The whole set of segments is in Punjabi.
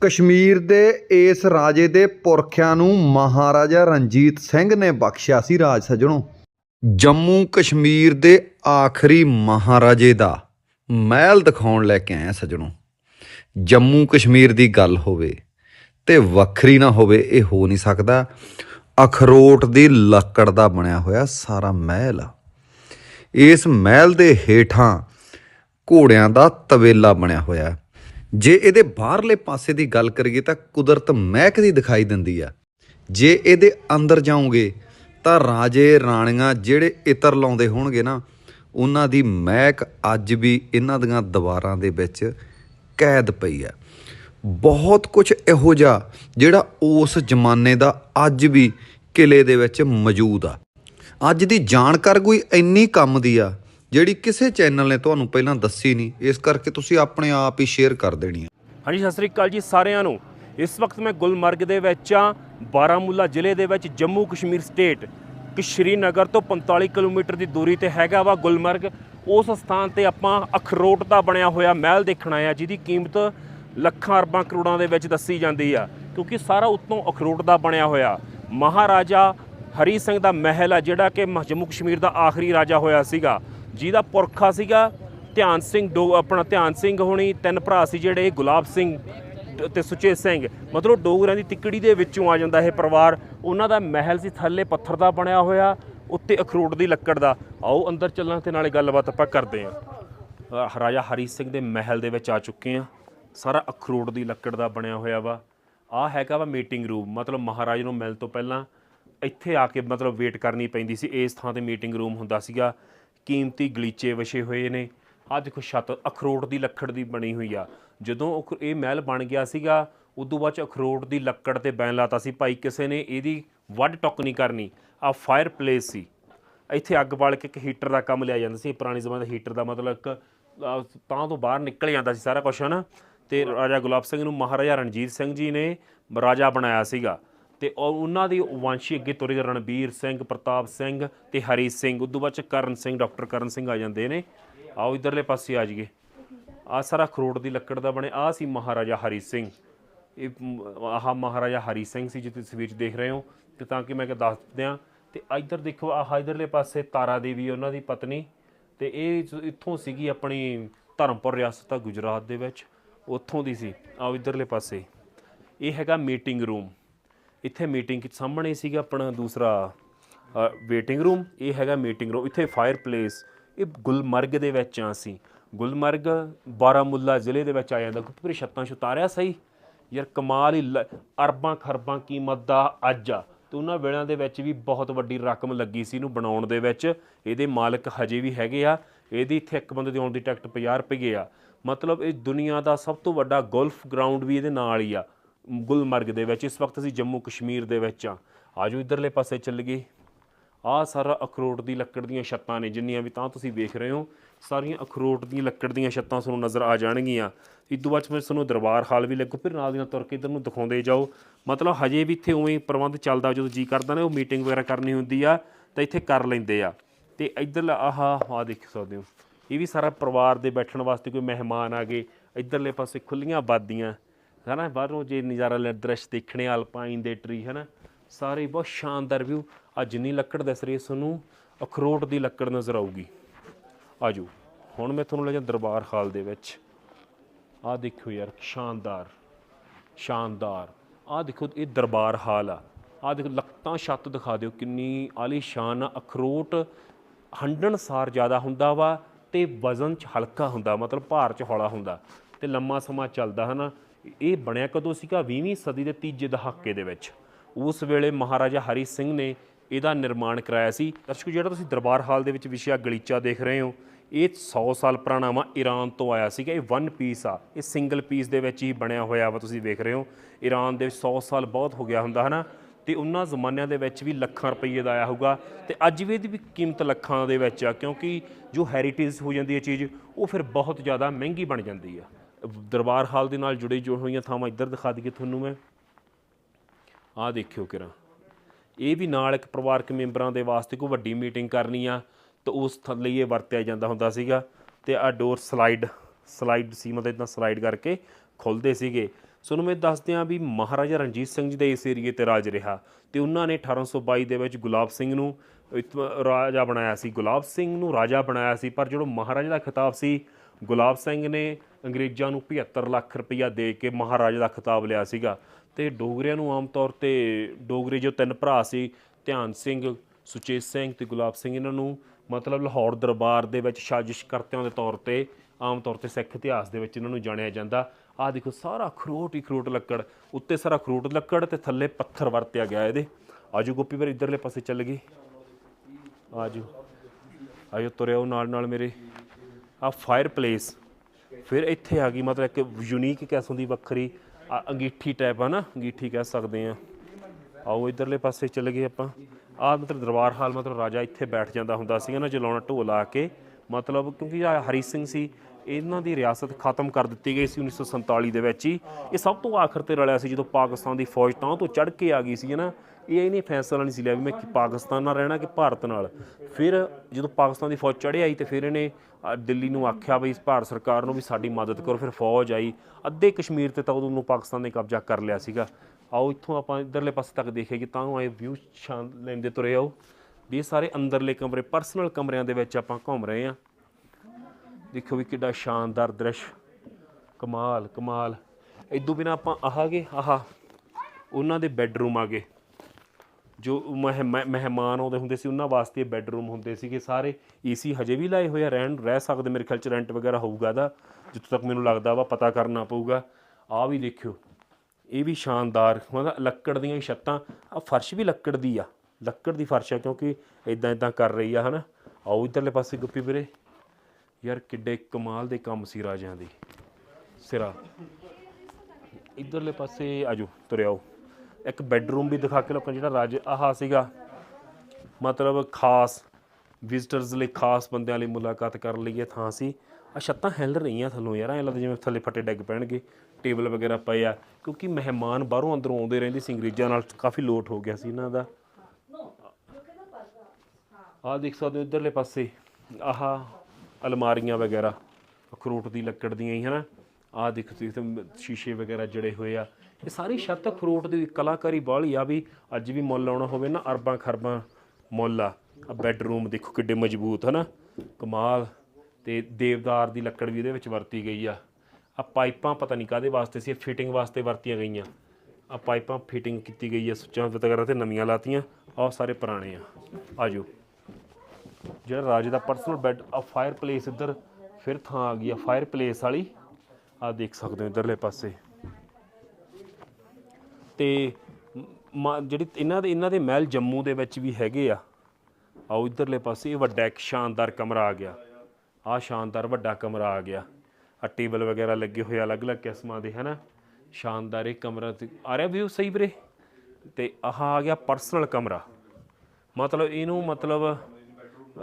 ਕਸ਼ਮੀਰ ਦੇ ਇਸ ਰਾਜੇ ਦੇ ਪੁਰਖਿਆਂ ਨੂੰ ਮਹਾਰਾਜਾ ਰਣਜੀਤ ਸਿੰਘ ਨੇ ਬਖਸ਼ਿਆ ਸੀ ਰਾਜ ਸਜਣੋ। ਜੰਮੂ ਕਸ਼ਮੀਰ ਦੇ ਆਖਰੀ ਮਹਾਰਾਜੇ ਦਾ ਮਹਿਲ ਦਿਖਾਉਣ ਲੈ ਕੇ ਆਇਆ ਸਜਣੋ। ਜੰਮੂ ਕਸ਼ਮੀਰ ਦੀ ਗੱਲ ਹੋਵੇ ਤੇ ਵੱਖਰੀ ਨਾ ਹੋਵੇ, ਇਹ ਹੋ ਨਹੀਂ ਸਕਦਾ। ਅਖਰੋਟ ਦੀ ਲੱਕੜ ਦਾ ਬਣਿਆ ਹੋਇਆ ਸਾਰਾ ਮਹਿਲ। ਆ ਇਸ ਮਹਿਲ ਦੇ ਹੇਠਾਂ ਘੋੜਿਆਂ ਦਾ ਤਵੇਲਾ ਬਣਿਆ ਹੋਇਆ। ਹੈ। ਜੇ ਇਹਦੇ ਬਾਹਰਲੇ ਪਾਸੇ ਦੀ ਗੱਲ ਕਰੀਏ ਤਾਂ ਕੁਦਰਤ ਮਹਿਕਦੀ ਦਿਖਾਈ ਦਿੰਦੀ ਆ। ਜੇ ਇਹਦੇ ਅੰਦਰ ਜਾਓਗੇ ਤਾਂ ਰਾਜੇ ਰਾਣੀਆਂ ਜਿਹੜੇ ਇਤਰ ਲਾਉਂਦੇ ਹੋਣਗੇ ਨਾ, ਉਹਨਾਂ ਦੀ ਮਹਿਕ ਅੱਜ ਵੀ ਇਹਨਾਂ ਦੀਆਂ ਦੀਵਾਰਾਂ ਦੇ ਵਿੱਚ ਕੈਦ ਪਈ ਆ। ਬਹੁਤ ਕੁਝ ਇਹੋ ਜਿਹਾ ਜਿਹੜਾ ਉਸ ਜ਼ਮਾਨੇ ਦਾ ਅੱਜ ਵੀ ਕਿਲੇ ਦੇ ਵਿੱਚ ਮੌਜੂਦ ਆ। ਅੱਜ ਦੀ ਜਾਣਕਾਰ ਕੋਈ ਇੰਨੀ ਕੰਮ ਦੀ ਆ ਜਿਹੜੀ ਕਿਸੇ ਚੈਨਲ ਨੇ ਤੁਹਾਨੂੰ ਪਹਿਲਾਂ ਦੱਸੀ ਨਹੀਂ, ਇਸ ਕਰਕੇ ਤੁਸੀਂ ਆਪਣੇ ਆਪ ਹੀ ਸ਼ੇਅਰ ਕਰ ਦੇਣੀ ਹੈ। ਹਾਂਜੀ, ਸਤਿ ਸ੍ਰੀ ਅਕਾਲ ਜੀ ਸਾਰਿਆਂ ਨੂੰ। ਇਸ ਵਕਤ ਮੈਂ ਗੁਲਮਰਗ ਦੇ ਵਿੱਚ ਆ ਬਾਰਾਮੂਲਾ ਜ਼ਿਲ੍ਹੇ ਦੇ ਵਿੱਚ ਜੰਮੂ ਕਸ਼ਮੀਰ ਸਟੇਟ। ਕਿ ਸ਼੍ਰੀਨਗਰ ਤੋਂ 45 ਕਿਲੋਮੀਟਰ ਦੀ ਦੂਰੀ ਤੇ ਹੈਗਾ ਵਾ ਗੁਲਮਰਗ। ਉਸ ਸਥਾਨ ਤੇ ਆਪਾਂ ਅਖਰੋਟ ਦਾ ਬਣਿਆ ਹੋਇਆ ਮਹਿਲ ਦੇਖਣਾ ਆ ਜਿਹਦੀ ਕੀਮਤ ਲੱਖਾਂ ਅਰਬਾਂ ਕਰੋੜਾਂ ਦੇ ਵਿੱਚ ਦੱਸੀ ਜਾਂਦੀ ਆ। ਕਿਉਂਕਿ ਸਾਰਾ ਉੱਤੋਂ ਅਖਰੋਟ ਦਾ ਬਣਿਆ ਹੋਇਆ। ਮਹਾਰਾਜਾ ਹਰੀ ਸਿੰਘ ਦਾ ਮਹਿਲ ਆ, ਜਿਹੜਾ ਕਿ ਮ- ਜੰਮੂ ਕਸ਼ਮੀਰ ਦਾ ਆਖਰੀ ਰਾਜਾ ਹੋਇਆ ਸੀਗਾ। ਜਿਹਦਾ ਪੁਰਖਾ ਸੀਗਾ, ਧਿਆਨ ਸਿੰਘ ਡੋ ਆਪਣਾ ਧਿਆਨ ਸਿੰਘ ਹੋਣੀ, ਤਿੰਨ ਭਰਾ ਸੀ ਜਿਹੜੇ, ਗੁਲਾਬ ਸਿੰਘ ਤ- ਤੇ ਸੁਚੇ ਸਿੰਘ। ਮਤਲਬ ਡੋਗਰਾਂ ਦੀ ਤਿੱਕੜੀ ਦੇ ਵਿੱਚੋਂ ਆ ਜਾਂਦਾ ਇਹ ਪਰਿਵਾਰ। ਉਹਨਾਂ ਦਾ ਮਹਿਲ ਸੀ, ਥੱਲੇ ਪੱਥਰ ਦਾ ਬਣਿਆ ਹੋਇਆ, ਉੱਤੇ ਅਖਰੋਟ ਦੀ ਲੱਕੜ ਦਾ। ਆਓ ਅੰਦਰ ਚੱਲਾਂ ਤੇ ਨਾਲੇ ਗੱਲਬਾਤ ਆਪਾਂ ਕਰਦੇ ਹਾਂ। ਰਾਜਾ ਹਰੀ ਸਿੰਘ ਦੇ ਮਹਿਲ ਦੇ ਵਿੱਚ ਆ ਚੁੱਕੇ ਆ ਸਾਰਾ ਅਖਰੋਟ ਦੀ ਲੱਕੜ ਦਾ ਬਣਿਆ ਹੋਇਆ ਵਾ। ਆ ਹੈਗਾ ਵਾ ਮੀਟਿੰਗ ਰੂਮ ਮਤਲਬ ਮਹਾਰਾਜ ਨੂੰ ਮਿਲਣ ਤੋਂ ਪਹਿਲਾਂ ਇੱਥੇ ਆ ਕੇ ਮਤਲਬ ਵੇਟ ਕਰਨੀ ਪੈਂਦੀ ਸੀ। ਇਸ ਥਾਂ ਤੇ ਮੀਟਿੰਗ ਰੂਮ ਹੁੰਦਾ ਸੀਗਾ। ਕੀਮਤੀ ਗਲੀਚੇ ਵਿਛੇ ਹੋਏ ਨੇ। ਆਹ ਦੇਖੋ ਛੱਤ, ਅਖਰੋਟ ਦੀ ਲੱਕੜ ਦੀ ਬਣੀ ਹੋਈ ਆ। ਜਦੋਂ ਅਖ- ਇਹ ਮਹਿਲ ਬਣ ਗਿਆ ਸੀਗਾ, ਉਦੋਂ ਬਾਅਦ ਚ ਅਖਰੋਟ ਦੀ ਲੱਕੜ ਤੇ ਬੈਨ ਲਾਤਾ ਸੀ ਭਾਈ ਕਿਸੇ ਨੇ, ਇਹਦੀ ਵੱਢ ਟੁੱਕ ਨਹੀਂ ਕਰਨੀ ਆ ਫਾਇਰ ਪਲੇਸ ਸੀ। ਇੱਥੇ ਅੱਗ ਬਾਲ ਕੇ ਇੱਕ ਹੀਟਰ ਦਾ ਕੰਮ ਲਿਆ ਜਾਂਦਾ ਸੀ ਪੁਰਾਣੀ ਜ਼ਮਾਨੇ ਦਾ ਹੀਟਰ ਦਾ ਮਤਲਬ ਇੱਕ ਤਾਂ ਤੋਂ ਬਾਹਰ ਨਿਕਲ ਜਾਂਦਾ ਸੀ ਸਾਰਾ ਕੁਝ ਹਨਾ। ਤੇ ਰਾਜਾ ਗੁਲਾਬ ਸਿੰਘ ਨੂੰ ਮਹਾਰਾਜਾ ਰਣਜੀਤ ਸਿੰਘ ਜੀ ਨੇ ਰਾਜਾ ਬਣਾਇਆ ਸੀਗਾ। ਤੇ ਉਹ- ਉਹਨਾਂ ਦੀ ਵੰਸ਼ੀ ਅੱਗੇ ਤੁਰੇ ਰਣਬੀਰ ਸਿੰਘ, ਪ੍ਰਤਾਪ ਸਿੰਘ ਤੇ ਹਰੀ ਸਿੰਘ। ਉਦੋਂ ਬਾਅਦ ਚ ਕਰਨ ਸਿੰਘ, ਡਾਕਟਰ ਕਰਨ ਸਿੰਘ ਆ ਜਾਂਦੇ ਨੇ। ਆਓ ਇਧਰਲੇ ਪਾਸੇ ਆ ਜਾਈਏ। ਆ ਸਾਰਾ ਖਰੋੜ ਦੀ ਲੱਕੜ ਦਾ ਬਣੇ ਆ ਸੀ ਮਹਾਰਾਜਾ ਹਰੀ ਸਿੰਘ। ਇਹ ਆਹ ਮਹਾਰਾਜਾ ਹਰੀ ਸਿੰਘ ਸੀ ਜਿੱਥੇ ਤਸਵੀਰ 'ਚ ਦੇਖ ਰਹੇ ਹੋ। ਤੇ ਤਾਂ ਕਿ ਮੈਂ ਕਿ ਦੱਸ ਦਿਆਂ, ਤੇ ਇੱਧਰ ਦੇਖੋ, ਆਹ ਇਧਰਲੇ ਪਾਸੇ ਤਾਰਾ ਦੇਵੀ ਉਹਨਾਂ ਦੀ ਪਤਨੀ। ਤੇ ਇਹ ਇੱਥੋਂ ਸੀਗੀ ਆਪਣੀ ਧਰਮਪੁਰ ਰਿਆਸਤ ਆ ਗੁਜਰਾਤ ਦੇ ਵਿੱਚ। ਉੱਥੋਂ ਦੀ ਸੀ। ਆਹ ਇਧਰਲੇ ਪਾਸੇ। ਇਹ ਹੈਗਾ ਮੀਟਿੰਗ ਰੂਮ। ਇੱਥੇ ਮੀਟਿੰਗ ਸਾਹਮਣੇ ਸੀਗਾ ਆਪਣਾ ਦੂਸਰਾ ਵੇਟਿੰਗ ਰੂਮ ਇਹ ਹੈਗਾ ਮੀਟਿੰਗ ਰੂਮ ਇੱਥੇ ਫਾਇਰ ਪਲੇਸ ਇਹ ਗੁਲਮਰਗ ਦੇ ਵਿੱਚ ਆ ਅਸੀਂ। ਗੁਲਮਰਗ ਬਾਰਾਮੁੱਲਾ ਜ਼ਿਲ੍ਹੇ ਦੇ ਵਿੱਚ ਆ ਜਾਂਦਾ। ਪੂਰੀ ਛੱਤਾਂ ਛੁਤਾਰਿਆ ਸਹੀ? ਯਾਰ ਕਮਾਲ ਹੀ ਲ- ਅਰਬਾਂ ਖਰਬਾਂ ਕੀਮਤ ਦਾ ਅੱਜ ਆ। ਤੇ ਉਹਨਾਂ ਵੇਲਿਆਂ ਦੇ ਵਿੱਚ ਵੀ ਬਹੁਤ ਵੱਡੀ ਰਕਮ ਲੱਗੀ ਸੀ ਇਹਨੂੰ ਬਣਾਉਣ ਦੇ ਵਿੱਚ। ਇਹਦੇ ਮਾਲਕ ਹਜੇ ਵੀ ਹੈਗੇ ਆ। ਇਹਦੀ ਇੱਥੇ ਇੱਕ ਬੰਦੇ ਦੀ ਆਉਣ ਦੀ ਟਿਕਟ 50 ਰੁਪਏ ਆ। ਮਤਲਬ ਇਹ ਦੁਨੀਆ ਦਾ ਸਭ ਤੋਂ ਵੱਡਾ ਗੋਲਫ ਗਰਾਊਂਡ ਵੀ ਇਹਦੇ ਨਾਲ ਹੀ ਆ। ਗੁਲਮਰਗ ਦੇ ਵਿੱਚ, ਇਸ ਵਕਤ ਅਸੀਂ ਜੰਮੂ ਕਸ਼ਮੀਰ ਦੇ ਵਿੱਚ ਆ ਆਜੋ ਇਧਰਲੇ ਪਾਸੇ ਚੱਲ ਗਏ ਆਹ ਸਾਰਾ ਅਖਰੋਟ ਦੀ ਲੱਕੜ ਦੀਆਂ ਛੱਤਾਂ ਨੇ, ਜਿੰਨੀਆਂ ਵੀ ਤਾਂ ਤੁਸੀਂ ਵੇਖ ਰਹੇ ਹੋ, ਸਾਰੀਆਂ ਅਖਰੋਟ ਦੀਆਂ ਲੱਕੜ ਦੀਆਂ ਛੱਤਾਂ ਤੁਹਾਨੂੰ ਨਜ਼ਰ ਆ ਜਾਣਗੀਆਂ। ਇਦੋਂ ਬਾਅਦ 'ਚ ਮੈਂ ਤੁਹਾਨੂੰ ਦਰਬਾਰ ਹਾਲ ਵੀ ਲੱਗੂ, ਫਿਰ ਨਾਲ ਦੀ ਨਾਲ ਤੁਰ ਕੇ ਇਧਰ ਨੂੰ ਦਿਖਾਉਂਦੇ ਜਾਓ। ਮਤਲਬ ਹਜੇ ਵੀ ਇੱਥੇ ਉਵੇਂ ਹੀ ਪ੍ਰਬੰਧ ਚੱਲਦਾ, ਜਦੋਂ ਜੀ ਕਰਦਾ ਨੇ, ਉਹ ਮੀਟਿੰਗ ਵਗੈਰਾ ਕਰਨੀ ਹੁੰਦੀ ਆ, ਤਾਂ ਇੱਥੇ ਕਰ ਲੈਂਦੇ ਆ। ਤੇ ਇਧਰ ਆਹ ਆਹ ਦੇਖ ਸਕਦੇ ਹੋ। ਇਹ ਵੀ ਸਾਰਾ ਪਰਿਵਾਰ ਦੇ ਬੈਠਣ ਵਾਸਤੇ ਕੋਈ ਮਹਿਮਾਨ ਆ ਗਏ। ਇਧਰਲੇ ਪਾਸੇ ਖੁੱਲੀਆਂ ਬਾਦੀਆਂ ਹਨਾ, ਬਾਹਰੋਂ ਜੇ ਨਜ਼ਾਰਾ ਲੈ ਦ੍ਰਿਸ਼ ਦੇਖਣੇ ਆਲਪਾਈਨ ਦੇ ਟਰੀ ਹਨਾ, ਸਾਰੇ ਬਹੁਤ ਸ਼ਾਨਦਾਰ ਵਿਊ ਆ ਜਿੰਨੀ ਲੱਕੜ ਦਿਸ ਰਹੀ ਹੈ, ਤੁਹਾਨੂੰ ਅਖਰੋਟ ਦੀ ਲੱਕੜ ਨਜ਼ਰ ਆਊਗੀ। ਆਜੋ ਹੁਣ ਮੈਂ ਤੁਹਾਨੂੰ ਲੈ ਜਾਂ ਦਰਬਾਰ ਹਾਲ ਦੇ ਵਿੱਚ। ਆ ਦੇਖੋ ਯਾਰ, ਸ਼ਾਨਦਾਰ ਸ਼ਾਨਦਾਰ। ਆ ਦੇਖੋ, ਇਹ ਦਰਬਾਰ ਹਾਲ ਆ। ਆ ਦੇਖੋ ਲੱਤਾਂ ਛੱਤ ਦਿਖਾ ਦਿਓ, ਕਿੰਨੀ ਆਲੀ ਸ਼ਾਨ ਆ। ਅਖਰੋਟ ਹੰਡਣਸਾਰ ਜ਼ਿਆਦਾ ਹੁੰਦਾ ਵਾ ਤੇ ਵਜ਼ਨ ਚ ਹਲਕਾ ਹੁੰਦਾ, ਮਤਲਬ ਭਾਰ ਚ ਹੌਲਾ ਹੁੰਦਾ। ਤੇ ਲੰਮਾ ਸਮਾਂ ਚੱਲਦਾ, ਹਨਾ। ਇਹ ਬਣਿਆ ਕਦੋਂ ਸੀਗਾ? 20ਵੀਂ ਸਦੀ ਦੇ ਤੀਜੇ ਦਹਾਕੇ ਦੇ ਵਿੱਚ। ਉਸ ਵੇਲੇ ਮਹਾਰਾਜਾ ਹਰੀ ਸਿੰਘ ਨੇ ਇਹਦਾ ਨਿਰਮਾਣ ਕਰਾਇਆ ਸੀ। ਦਰਸ਼ਕੋ ਜਿਹੜਾ ਤੁਸੀਂ ਦਰਬਾਰ ਹਾਲ ਦੇ ਵਿੱਚ ਵਿਸ਼ਿਆ ਗਲੀਚਾ ਦੇਖ ਰਹੇ ਹੋ, ਇਹ 100 ਸਾਲ ਪੁਰਾਣਾ ਵਾ, ਈਰਾਨ ਤੋਂ ਆਇਆ ਸੀਗਾ। ਇਹ ਵਨ ਪੀਸ ਆ। ਇਹ ਸਿੰਗਲ ਪੀਸ ਦੇ ਵਿੱਚ ਹੀ ਬਣਿਆ ਹੋਇਆ ਵਾ, ਤੁਸੀਂ ਵੇਖ ਰਹੇ ਹੋ। ਈਰਾਨ ਦੇ ਵਿੱਚ 100 ਸਾਲ ਬਹੁਤ ਹੋ ਗਿਆ ਹੁੰਦਾ, ਹਨਾ? ਤੇ ਉਹਨਾਂ ਜ਼ਮਾਨਿਆਂ ਦੇ ਵਿੱਚ ਵੀ ਲੱਖਾਂ ਰੁਪਏ ਦਾ ਆਇਆ ਹੋਊਗਾ। ਤੇ ਅੱਜ ਵੀ ਇਹਦੀ ਵੀ ਕੀਮਤ ਲੱਖਾਂ ਦੇ ਵਿੱਚ ਆ, ਕਿਉਂਕਿ ਜੋ ਹੈਰੀਟੇਜ ਹੋ ਜਾਂਦੀ ਹੈ ਚੀਜ਼, ਉਹ ਫਿਰ ਬਹੁਤ ਜ਼ਿਆਦਾ ਮਹਿੰਗੀ ਬਣ ਜਾਂਦੀ ਆ। ਦਰਬਾਰ ਹਾਲ ਦੇ ਨਾਲ ਜੁੜੀ ਜੋ ਹੋਈਆਂ ਥਾਵਾਂ ਇੱਧਰ ਦਿਖਾ ਦਈਏ ਤੁਹਾਨੂੰ ਮੈਂ। ਆਹ ਦੇਖਿਓ ਕਿਰਾਂ। ਇਹ ਵੀ ਨਾਲ ਇੱਕ ਪਰਿਵਾਰਕ ਮੈਂਬਰਾਂ ਦੇ ਵਾਸਤੇ ਕੋਈ ਵੱਡੀ ਮੀਟਿੰਗ ਕਰਨੀ ਆ, ਤਾਂ ਉਸ ਥ- ਲਈ ਇਹ ਵਰਤਿਆ ਜਾਂਦਾ ਹੁੰਦਾ ਸੀਗਾ। ਤੇ ਆ ਡੋਰ ਸਲਾਈਡ ਸਲਾਈਡ ਸੀ, ਮਤਲਬ ਇਦਾਂ ਸਲਾਈਡ ਕਰਕੇ ਖੁੱਲਦੇ ਸੀਗੇ। ਤੁਹਾਨੂੰ ਮੈਂ ਦੱਸਦੇ ਹਾਂ ਵੀ ਮਹਾਰਾਜਾ ਰਣਜੀਤ ਸਿੰਘ ਜੀ ਦੇ ਇਸ ਏਰੀਏ ਤੇ ਰਾਜ ਰਿਹਾ। ਤੇ ਉਹਨਾਂ ਨੇ 1822 ਦੇ ਵਿੱਚ ਗੁਲਾਬ ਸਿੰਘ ਨੂੰ ਇਤ- ਰਾਜਾ ਬਣਾਇਆ ਸੀ। ਗੁਲਾਬ ਸਿੰਘ ਨੂੰ ਰਾਜਾ ਬਣਾਇਆ ਸੀ, ਪਰ ਜਿਹੜਾ ਮਹਾਰਾਜਾ ਦਾ ਖਿਤਾਬ ਸੀ, ਗੁਲਾਬ ਸਿੰਘ ਨੇ ਅੰਗਰੇਜ਼ਾਂ ਨੂੰ 75 ਲੱਖ ਰੁਪਈਆ ਦੇ ਕੇ ਮਹਾਰਾਜਾ ਦਾ ਖਿਤਾਬ ਲਿਆ ਸੀਗਾ। ਤੇ ਡੋਗਰਿਆਂ ਨੂੰ ਆਮ ਤੌਰ ਤੇ ਡੋਗਰੇ ਜੋ ਤਿੰਨ ਭਰਾ ਸੀ, ਧਿਆਨ ਸਿੰਘ, ਸੁਚੇਤ ਸਿੰਘ ਤੇ ਗੁਲਾਬ ਸਿੰਘ, ਇਹਨਾਂ ਨੂੰ ਮਤਲਬ ਲਾਹੌਰ ਦਰਬਾਰ ਦੇ ਵਿੱਚ ਸਾਜ਼ਿਸ਼ ਕਰਤਿਆਂ ਦੇ ਤੌਰ ਤੇ, ਆਮ ਤੌਰ ਤੇ ਸਿੱਖ ਇਤਿਹਾਸ ਦੇ ਵਿੱਚ ਇਹਨਾਂ ਨੂੰ ਜਾਣਿਆ ਜਾਂਦਾ। ਆਹ ਦੇਖੋ ਸਾਰਾ ਖਰੋਟ ਹੀ ਖਰੋਟ ਲੱਕੜ, ਉੱਤੇ ਸਾਰਾ ਖਰੋਟ ਲੱਕੜ ਤੇ ਥੱਲੇ ਪੱਥਰ ਵਰਤਿਆ ਗਿਆ ਇਹਦੇ। ਆਜੋ ਗੋਪੀ ਵੀਰ ਇਧਰਲੇ ਪਾਸੇ ਚੱਲ ਗਈ ਆਜੋ। ਆਜੋ ਤੁਰਿਓ ਨਾਲ ਨਾਲ ਮੇਰੇ। ਆ ਫਾਇਰ ਪਲੇਸ ਫਿਰ ਇੱਥੇ ਆ ਗਈ, ਮਤਲਬ ਇੱਕ ਯੂਨੀਕ ਕਿਸਮ ਦੀ ਵੱਖਰੀ ਅੰਗੀਠੀ ਟਾਈਪ ਆ ਨਾ, ਅੰਗੀਠੀ ਕਹਿ ਸਕਦੇ ਆ ਆਓ ਇਧਰਲੇ ਪਾਸੇ ਚੱਲ ਗਏ ਆਪਾਂ। ਆ ਮਤਲਬ ਦਰਬਾਰ ਹਾਲ, ਮਤਲਬ ਰਾਜਾ ਇੱਥੇ ਬੈਠ ਜਾਂਦਾ ਹੁੰਦਾ ਸੀਗਾ ਨਾ, ਜਲਾਉਣਾ ਢੋਲ ਆ ਕੇ। ਮਤਲਬ ਕਿਉਂਕਿ ਆ ਹਰੀ ਸਿੰਘ ਸੀ, ਇਹਨਾਂ ਦੀ ਰਿਆਸਤ ਖਤਮ ਕਰ ਦਿੱਤੀ ਗਈ ਸੀ 1947 ਦੇ ਵਿੱਚ ਹੀ। ਇਹ ਸਭ ਤੋਂ ਆਖਰ ਤੇ ਰਲਿਆ ਸੀ ਜਦੋਂ ਪਾਕਿਸਤਾਨ ਦੀ ਫੌਜ ਤਾਂ ਤੋਂ ਚੜ ਕੇ ਆ ਗਈ ਸੀ ਨਾ। ਇਹ ਇਹਨੇ ਫੈਸਲਾ ਨਹੀਂ ਸੀ ਲਿਆ ਵੀ ਮੈਂ ਕਿ ਪਾਕਿਸਤਾਨ ਨਾਲ ਰਹਿਣਾ ਕਿ ਭਾਰਤ ਨਾਲ। ਫਿਰ ਜਦੋਂ ਪਾਕਿਸਤਾਨ ਦੀ ਫੌਜ ਚੜ੍ਹ ਆਈ ਤੇ ਫਿਰ ਇਹਨੇ ਦਿੱਲੀ ਨੂੰ ਆਖਿਆ ਵੀ ਭਾਰਤ ਸਰਕਾਰ ਨੂੰ ਵੀ ਸਾਡੀ ਮਦਦ ਕਰੋ। ਫਿਰ ਫੌਜ ਆਈ। ਅੱਧੇ ਕਸ਼ਮੀਰ ਤੇ ਤਾਂ ਉਦੋਂ ਨੂੰ ਪਾਕਿਸਤਾਨ ਨੇ ਕਬਜ਼ਾ ਕਰ ਲਿਆ ਸੀਗਾ। ਆਓ ਇੱਥੋਂ ਆਪਾਂ ਇਧਰਲੇ ਪਾਸੇ ਤੱਕ ਦੇਖੀਏ ਤਾਂ ਆਏ ਵਿਊ ਸ਼ਾਨ ਲੈਂਦੇ ਤੁਰੇ ਆਓ। ਵੀ ਇਹ ਸਾਰੇ ਅੰਦਰਲੇ ਕਮਰੇ, ਪਰਸਨਲ ਕਮਰਿਆਂ ਦੇ ਵਿੱਚ ਆਪਾਂ ਘੁੰਮ ਰਹੇ ਹਾਂ। ਦੇਖੋ ਵੀ ਕਿੱਡਾ ਸ਼ਾਨਦਾਰ ਦ੍ਰਿਸ਼। ਕਮਾਲ ਕਮਾਲ। ਇਦੋਂ ਬਿਨਾ ਆਪਾਂ ਆਹਾਗੇ ਆਹਾ। ਉਹਨਾਂ ਦੇ ਬੈੱਡਰੂਮ ਆਗੇ। ਜੋ ਮਹਿ- ਮਹਿ- ਮਹਿਮਾਨ ਆਉਂਦੇ ਹੁੰਦੇ ਸੀ, ਉਹਨਾਂ ਵਾਸਤੇ ਬੈੱਡਰੂਮ ਹੁੰਦੇ ਸੀਗੇ। ਸਾਰੇ ਏਸੀ ਹਜੇ ਵੀ ਲਾਏ ਹੋਏ ਆ, ਰਹਿਣ, ਰਹਿ ਸਕਦੇ, ਮੇਰੇ ਖਿਆਲ ਚ ਰੈਂਟ ਵਗੈਰਾ ਹੋਊਗਾ ਦਾ ਜਿੱਥੋਂ ਤੱਕ ਮੈਨੂੰ ਲੱਗਦਾ ਵਾ, ਪਤਾ ਕਰਨਾ ਪਊਗਾ। ਆ ਵੀ ਦੇਖਿਓ, ਇਹ ਵੀ ਸ਼ਾਨਦਾਰ, ਮਤਲਬ ਲੱਕੜ ਦੀਆਂ ਛੱਤਾਂ। ਆ ਫਰਸ਼ ਵੀ ਲੱਕੜ ਦੀ ਆ, ਲੱਕੜ ਦੀ ਫਰਸ਼ ਆ, ਕਿਉਂਕਿ ਇਦਾਂ ਇਦਾਂ ਕਰ ਰਹੀ ਆ, ਹਨਾ। ਆਓ ਇਧਰਲੇ ਪਾਸੇ ਗੁੱਪੀ ਵੀਰੇ। ਯਾਰ ਕਿੱਡੇ ਕਮਾਲ ਦੇ ਕੰਮ ਸੀ ਰਾਜਿਆਂ ਦੀ। ਸਿਰਾ। ਇਧਰਲੇ ਪਾਸੇ ਆਜੋ ਤੁਰਿਆਓ ਇੱਕ ਬੈੱਡਰੂਮ ਵੀ ਦਿਖਾ ਕੇ ਲੋਕਾਂ ਨੂੰ ਜਿਹੜਾ ਰਾਜ ਆਹਾ ਸੀਗਾ। ਮਤਲਬ ਖਾਸ ਵਿਜ਼ਟਰਸ ਲਈ, ਖਾਸ ਬੰਦਿਆਂ ਲਈ ਮੁਲਾਕਾਤ ਕਰਨ ਲਈ ਇਹ ਥਾਂ ਸੀ। ਆ ਛੱਤਾਂ ਹਿੱਲ ਰਹੀਆਂ ਥੱਲੋਂ ਯਾਰ, ਐਂ ਲੱਗਦਾ ਜਿਵੇਂ ਥੱਲੇ ਫੱਟੇ ਡਿੱਗ ਪੈਣਗੇ। ਟੇਬਲ ਵਗੈਰਾ ਪਏ ਆ, ਕਿਉਂਕਿ ਮਹਿਮਾਨ ਬਾਹਰੋਂ ਅੰਦਰੋਂ ਆਉਂਦੇ ਰਹਿੰਦੇ ਸੀ, ਅੰਗਰੇਜ਼ਾਂ ਨਾਲ ਕਾਫੀ ਲੋਟ ਹੋ ਗਿਆ ਸੀ ਇਹਨਾਂ ਦਾ। ਆਹ ਦੇਖ ਸਕਦੇ ਹੋ ਇਧਰਲੇ ਪਾਸੇ, ਆਹ ਅਲਮਾਰੀਆਂ ਵਗੈਰਾ, ਅਖਰੋਟ ਦੀ ਲੱਕੜ ਦੀਆਂ ਹੀ, ਹਨਾ। ਆਹ ਦੇਖ ਤੁਸੀਂ ਸ਼ੀਸ਼ੇ ਵਗੈਰਾ ਜੜੇ ਹੋਏ ਆ। ਇਹ ਸਾਰੀ ਛੱਤ ਅਖਰੋਟ ਦੀ ਕਲਾਕਾਰੀ ਬਾਹਲੀ ਆ ਵੀ ਅੱਜ ਵੀ ਮੁੱਲ ਆਉਣਾ ਹੋਵੇ ਨਾ, ਅਰਬਾਂ ਖਰਬਾਂ ਮੁੱਲ ਆ। ਆ ਬੈੱਡਰੂਮ ਦੇਖੋ ਕਿੱਡੇ ਮਜ਼ਬੂਤ, ਹਨਾ? ਕਮਾਲ। ਤੇ ਦੇਵਦਾਰ ਦੀ ਲੱਕੜ ਵੀ ਇਹਦੇ ਵਿੱਚ ਵਰਤੀ ਗਈ ਆ। ਆ ਪਾਈਪਾਂ ਪਤਾ ਨਹੀਂ ਕਾਦੇ ਵਾਸਤੇ ਸੀ ਫਿਟਿੰਗ ਵਾਸਤੇ ਵਰਤੀਆਂ ਗਈਆਂ। ਆ ਪਾਈਪਾਂ ਫਿਟਿੰਗ ਕੀਤੀ ਗਈ ਆ, ਸੁੱਚਾਂ ਵਗੈਰਾ ਤੇ ਨਵੀਆਂ ਲਾਤੀਆਂ। ਆਹ ਸਾਰੇ ਪੁਰਾਣੇ ਆ। ਆਜੋ। ਜਿਹੜਾ ਰਾਜੇ ਦਾ ਪਰਸਨਲ ਬੈੱਡ ਆ ਫਾਇਰ ਪਲੇਸ ਇੱਧਰ ਫਿਰ ਥਾਂ ਆ ਗਈ ਆ ਫਾਇਰ ਪਲੇਸ ਵਾਲੀ। ਆ ਦੇਖ ਸਕਦੇ ਹੋ ਇੱਧਰਲੇ ਪਾਸੇ। ਤੇ ਮ- ਜਿਹੜੀ ਇਹਨਾਂ ਦੇ ਇਹਨਾਂ ਦੇ ਮਹਿਲ ਜੰਮੂ ਦੇ ਵਿੱਚ ਵੀ ਹੈਗੇ ਆ। ਆਓ ਇੱਧਰਲੇ ਪਾਸੇ, ਇਹ ਵੱਡਾ ਇੱਕ ਸ਼ਾਨਦਾਰ ਕਮਰਾ ਆ ਗਿਆ। ਆ ਸ਼ਾਨਦਾਰ ਵੱਡਾ ਕਮਰਾ ਆ ਗਿਆ। ਆ ਟੇਬਲ ਵਗੈਰਾ ਲੱਗੇ ਹੋਏ ਆ, ਅਲੱਗ-ਅਲੱਗ ਕਿਸਮਾਂ ਦੇ, ਹਨਾ? ਸ਼ਾਨਦਾਰ ਇਹ ਕਮਰਾ ਤੇ, ਆ ਰਿਹਾ ਵਿਊ ਸਹੀ ਵੀਰੇ? ਤੇ ਆਹ ਆ ਗਿਆ ਪਰਸਨਲ ਕਮਰਾ। ਮਤਲਬ ਇਹਨੂੰ ਮਤਲਬ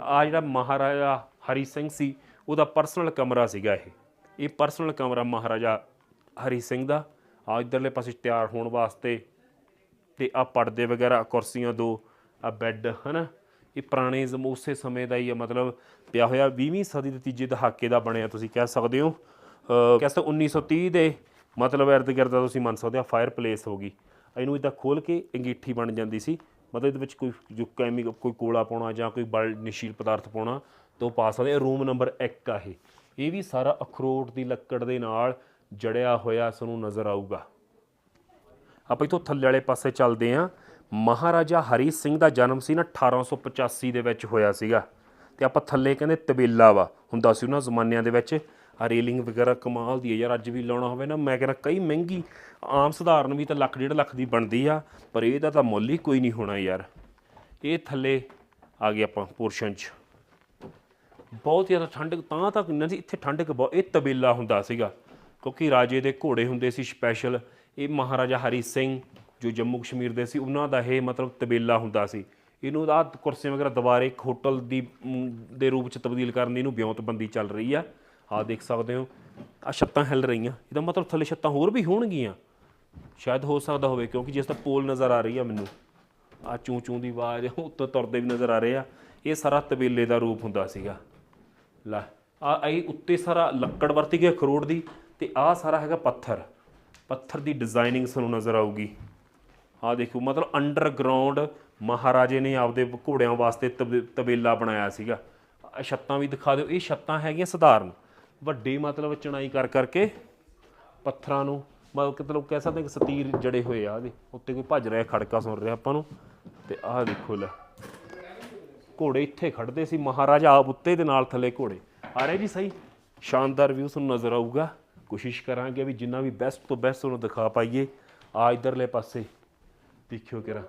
ਆ ਜਿਹੜਾ ਮਹਾਰਾਜਾ ਹਰੀ ਸਿੰਘ ਸੀ, ਉਹਦਾ ਪਰਸਨਲ ਕਮਰਾ ਸੀਗਾ ਇਹ। ਇਹ ਪਰਸਨਲ ਕਮਰਾ ਮਹਾਰਾਜਾ ਹਰੀ ਸਿੰਘ ਦਾ। ਆ ਇਧਰਲੇ ਪਾਸੇ ਤਿਆਰ ਹੋਣ ਵਾਸਤੇ ਤੇ ਆ ਪਰਦੇ ਵਗੈਰਾ, ਕੁਰਸੀਆਂ ਦੋ ਆ ਬੈੱਡ, ਹਨਾ? ਇਹ ਪੁਰਾਣੇ ਜ਼ਮ- ਉਸੇ ਸਮੇਂ ਦਾ ਹੀ ਆ, ਮਤਲਬ ਪਿਆ ਹੋਇਆ 20ਵੀਂ ਸਦੀ ਦੇ ਤੀਜੇ ਦਹਾਕੇ ਦਾ ਬਣਿਆ, ਤੁਸੀਂ ਕਹਿ ਸਕਦੇ ਹੋ। ਕਹਿ ਸਕਦੇ 1930 ਦੇ ਮਤਲਬ ਇਰਦ ਗਿਰਦ ਦਾ ਤੁਸੀਂ ਮੰਨ ਸਕਦੇ ਹੋ ਫਾਇਰ ਪਲੇਸ ਹੋ ਗਈ। ਇਹਨੂੰ ਇਦਾਂ ਖੋਲ ਕੇ ਅੰਗੀਠੀ ਬਣ ਜਾਂਦੀ ਸੀ। ਮਤਲਬ ਇਹਦੇ ਵਿੱਚ ਕੋਈ ਜੋ ਕੈਮੀਕਲ ਕੋਈ ਕੋਲਾ ਪਾਉਣਾ ਜਾਂ ਕੋਈ ਬਲ, ਨਸ਼ੀਲ ਪਦਾਰਥ ਪਾਉਣਾ, ਤਾਂ ਉਹ ਪਾ ਸਕਦੇ ਰੂਮ ਨੰਬਰ 1 ਆ ਇਹ। ਇਹ ਵੀ ਸਾਰਾ ਅਖਰੋਟ ਦੀ ਲੱਕੜ ਦੇ ਨਾਲ ਜੜਿਆ ਹੋਇਆ ਸਾਨੂੰ ਨਜ਼ਰ ਆਊਗਾ। ਆਪਾਂ ਇਥੋਂ ਥੱਲੇ ਵਾਲੇ ਪਾਸੇ ਚੱਲਦੇ ਆਂ ਮਹਾਰਾਜਾ ਹਰੀ ਸਿੰਘ ਦਾ ਜਨਮ ਸੀ ਨਾ 1885 ਦੇ ਵਿੱਚ ਹੋਇਆ ਸੀਗਾ। ਤੇ ਆਪਾਂ ਥੱਲੇ ਕਹਿੰਦੇ ਤਬੇਲਾ ਵਾ। ਹੁੰਦਾ ਸੀ ਉਹਨਾਂ ਜ਼ਮਾਨਿਆਂ ਦੇ ਵਿੱਚ। ਆ ਰੇਲਿੰਗ ਵਗੈਰਾ ਕਮਾਲ ਦੀ ਹੈ ਯਾਰ, ਅੱਜ ਵੀ ਲਾਉਣਾ ਹੋਵੇ ਨਾ। ਮੈਂ ਕਹਿੰਦਾ ਕਈ ਮਹਿੰਗੀ, ਆਮ ਸਧਾਰਨ ਵੀ ਤਾਂ ਲੱਖ ਡੇਢ ਲੱਖ ਦੀ ਬਣਦੀ ਆ, ਪਰ ਇਹਦਾ ਤਾਂ ਮੁੱਲ ਹੀ ਕੋਈ ਨਹੀਂ ਹੋਣਾ ਯਾਰ। ਇਹ ਥੱਲੇ ਆ ਗਏ ਆਪਾਂ ਪੋਰਸ਼ਨ 'ਚ। ਬਹੁਤ ਜ਼ਿਆਦਾ ਠੰਡਕ, ਤਾਂ ਤੱਕ ਨਹੀਂ ਸੀ, ਇੱਥੇ ਠੰਡਕ ਬਹੁਤ, ਇਹ ਤਬੇਲਾ ਹੁੰਦਾ ਸੀਗਾ। ਕਿਉਂਕਿ ਰਾਜੇ ਦੇ ਘੋੜੇ ਹੁੰਦੇ ਸੀ ਸਪੈਸ਼ਲ ਇਹ ਮਹਾਰਾਜਾ ਹਰੀ ਸਿੰਘ, ਜੋ ਜੰਮੂ ਕਸ਼ਮੀਰ ਦੇ ਸੀ, ਉਹਨਾਂ ਦਾ ਇਹ ਮਤਲਬ ਤਬੇਲਾ ਹੁੰਦਾ ਸੀ। ਇਹਨੂੰ ਆ ਕੁਰਸੀਆਂ ਵਗੈਰਾ ਦੁਬਾਰੇ ਇੱਕ ਹੋਟਲ ਦੀ ਦੇ ਰੂਪ ਚ ਤਬਦੀਲ ਕਰਨ ਦੀ ਇਹਨੂੰ ਵਿਉਂਤਬੰਦੀ ਚੱਲ ਰਹੀ ਆ। ਆ ਦੇਖ ਸਕਦੇ ਹੋ ਆ ਛੱਤਾਂ ਹਿੱਲ ਰਹੀਆਂ। ਇਹਦਾ ਮਤਲਬ ਥੱਲੇ ਛੱਤਾਂ ਹੋਰ ਵੀ ਹੋਣਗੀਆਂ। ਸ਼ਾਇਦ ਹੋ ਸਕਦਾ ਹੋਵੇ, ਕਿਉਂਕਿ ਜਿਸ ਦਾ ਪੋਲ ਨਜ਼ਰ ਆ ਰਹੀ ਆ ਮੈਨੂੰ ਆ ਚੂੰ ਚੂੰ ਦੀ ਆਵਾਜ਼ ਉੱਤੋਂ ਤੁਰਦੇ ਵੀ ਨਜ਼ਰ ਆ ਰਹੇ ਆ। ਇਹ ਸਾਰਾ ਤਬੇਲੇ ਦਾ ਰੂਪ ਹੁੰਦਾ ਸੀਗਾ। ਲੈ ਆ ਇਹ ਉੱਤੇ ਸਾਰਾ ਲੱਕੜ ਵਰਤੀ ਗਈ ਅਖਰੋਟ ਦੀ। ਤੇ ਆ ਸਾਰਾ ਹੈਗਾ ਪੱਥਰ। ਪੱਥਰ ਦੀ ਡਿਜ਼ਾਈਨਿੰਗ ਤੁਹਾਨੂੰ ਨਜ਼ਰ ਆਊਗੀ। ਆ ਦੇਖੋ, ਮਤਲਬ ਅੰਡਰਗਰਾਉਂਡ ਮਹਾਰਾਜੇ ਨੇ ਆਪਦੇ ਘੋੜਿਆਂ ਵਾਸਤੇ ਤਬ- ਤਬੇਲਾ ਬਣਾਇਆ ਸੀਗਾ। ਆਹ ਛੱਤਾਂ ਵੀ ਦਿਖਾ ਦਿਓ। ਇਹ ਛੱਤਾਂ ਹੈਗੀਆਂ ਸਧਾਰਨ। ਵੱਡੇ ਮਤਲਬ ਚਣਾਈ ਕਰ ਕਰਕੇ ਪੱਥਰਾਂ ਨੂੰ ਮਤਲਬ ਕਹਿ ਸਕਦੇ ਕਿ ਸਤੀਰ ਜੜੇ ਹੋਏ ਆ। ਇਹਦੇ ਉੱਤੇ ਕੋਈ ਭੱਜ ਰਿਹਾ, ਖੜਕਾ ਸੁਣ ਰਿਹਾ ਆਪਾਂ ਨੂੰ। ਤੇ ਆਹ ਦੇਖੋ ਲੈ। ਘੋੜੇ ਇੱਥੇ ਖੜਦੇ ਸੀ। ਮਹਾਰਾਜਾ ਆਪ ਉੱਤੇ ਦੇ ਨਾਲ ਥੱਲੇ ਘੋੜੇ। ਆ ਰਹੇ ਜੀ ਸਹੀ? ਸ਼ਾਨਦਾਰ ਵਿਊ ਤੁਹਾਨੂੰ ਨਜ਼ਰ ਆਊਗਾ। ਕੋਸ਼ਿਸ਼ ਕਰਾਂਗੇ ਵੀ ਜਿੰਨਾ ਵੀ ਬੈਸਟ ਤੋਂ ਬੈਸਟ ਤੁਹਾਨੂੰ ਦਿਖਾ ਪਾਈਏ। ਆ ਇਧਰਲੇ ਪਾਸੇ। ਦੇਖਿਓ ਕਿਰਾ।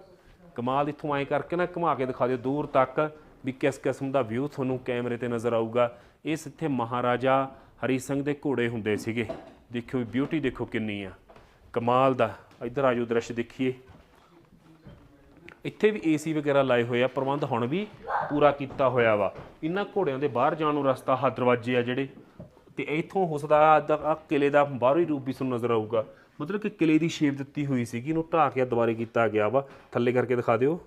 ਕਮਾਲ ਇੱਥੋਂ ਐਂ ਕਰਕੇ ਨਾ ਘੁਮਾ ਕੇ ਦਿਖਾ ਦਿਓ। ਦੂਰ ਤੱਕ ਵੀ ਕਿਸ ਕਿਸਮ ਦਾ ਵਿਊ ਤੁਹਾਨੂੰ ਕੈਮਰੇ ਤੇ ਨਜ਼ਰ ਆਊਗਾ। ਇਸ ਇੱਥੇ ਮਹਾਰਾਜਾ ਹਰੀ ਸਿੰਘ ਦੇ ਘੋੜੇ ਹੁੰਦੇ ਸੀਗੇ। ਦੇਖਿਓ ਬਿਊਟੀ ਦੇਖੋ ਕਿੰਨੀ ਆ। ਕਮਾਲ ਦਾ। ਇੱਧਰ ਆਜੋ ਦ੍ਰਿਸ਼ ਦੇਖੀਏ। ਇੱਥੇ ਵੀ ਏਸੀ ਵਗੈਰਾ ਲਾਏ ਹੋਏ ਆ। ਪ੍ਰਬੰਧ ਹੁਣ ਵੀ ਪੂਰਾ ਕੀਤਾ ਹੋਇਆ ਵਾ। ਇਹਨਾਂ ਘੋੜਿਆਂ ਦੇ ਬਾਹਰ ਜਾਣ ਨੂੰ ਰਸਤਾ ਹਾ ਦਰਵਾਜ਼ੇ ਆ ਜਿਹੜੇ। ਤੇ ਇੱਥੋਂ ਹੋ ਸਕਦਾ ਆ ਕਿਲੇ ਦਾ ਬਾਹਰੀ ਰੂਪ ਵੀ ਤੁਹਾਨੂੰ ਨਜ਼ਰ ਆਊਗਾ। ਮਤਲਬ ਕਿ ਕਿਲੇ ਦੀ ਸ਼ੇਪ ਦਿੱਤੀ ਹੋਈ ਸੀਗੀ, ਇਹਨੂੰ ਢਾਹ ਕੇ ਦੁਬਾਰੇ ਕੀਤਾ ਗਿਆ ਵਾ। ਥੱਲੇ ਕਰਕੇ ਦਿਖਾ ਦਿਓ।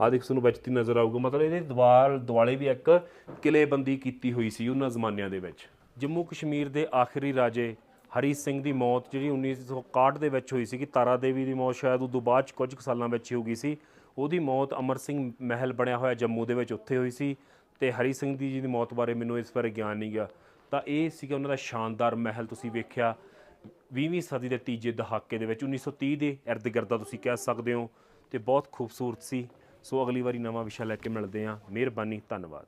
ਆਹ ਦੇਖ, ਤੁਹਾਨੂੰ ਵਿੱਚ ਨਜ਼ਰ ਆਊਗਾ। ਮਤਲਬ ਇਹਦੇ ਦੀਵਾਰ, ਦੁਆਲੇ ਵੀ ਇੱਕ ਕਿਲੇਬੰਦੀ ਕੀਤੀ ਹੋਈ ਸੀ ਉਹਨਾਂ ਜ਼ਮਾਨਿਆਂ ਦੇ ਵਿੱਚ। ਜੰਮੂ ਕਸ਼ਮੀਰ ਦੇ ਆਖਰੀ ਰਾਜੇ ਹਰੀ ਸਿੰਘ ਦੀ ਮੌਤ ਜਿਹੜੀ 1961 ਦੇ ਵਿੱਚ ਹੋਈ ਸੀ ਕਿ ਤਾਰਾ ਦੇਵੀ ਦੀ ਮੌਤ ਸ਼ਾਇਦ ਉਦੋਂ ਬਾਅਦ ਚ ਕੁਝ ਕੁ ਸਾਲਾਂ ਵਿੱਚ ਹੀ ਹੋ ਗਈ ਸੀ। ਉਹਦੀ ਮੌਤ ਅਮਰ ਸਿੰਘ ਮਹਿਲ ਬਣਿਆ ਹੋਇਆ ਜੰਮੂ ਦੇ ਵਿੱਚ ਉੱਥੇ ਹੋਈ ਸੀ। ਤੇ ਹਰੀ ਸਿੰਘ ਦੀ ਜੀ ਦੀ ਮੌਤ ਬਾਰੇ ਮੈਨੂੰ ਇਸ ਬਾਰੇ ਗਿਆਨ ਨਹੀਂ ਗਿਆ। ਤਾਂ ਇਹ ਸੀਗਾ ਉਹਨਾਂ ਦਾ ਸ਼ਾਨਦਾਰ ਮਹਿਲ, ਤੁਸੀਂ ਵੇਖਿਆ 20ਵੀਂ ਸਦੀ ਦੇ ਤੀਜੇ ਦਹਾਕੇ ਦੇ ਵਿੱਚ 1930 ਦੇ ਇਰਦ ਗਿਰਦਾ ਤੁਸੀਂ ਕਹਿ ਸਕਦੇ ਹੋ, ਤੇ ਬਹੁਤ ਖੂਬਸੂਰਤ ਸੀ। ਸੋ ਅਗਲੀ ਵਾਰੀ ਨਵਾਂ ਵਿਸ਼ਾ ਲੈ ਕੇ ਮਿਲਦੇ ਹਾਂ। ਮਿਹਰਬਾਨੀ, ਧੰਨਵਾਦ।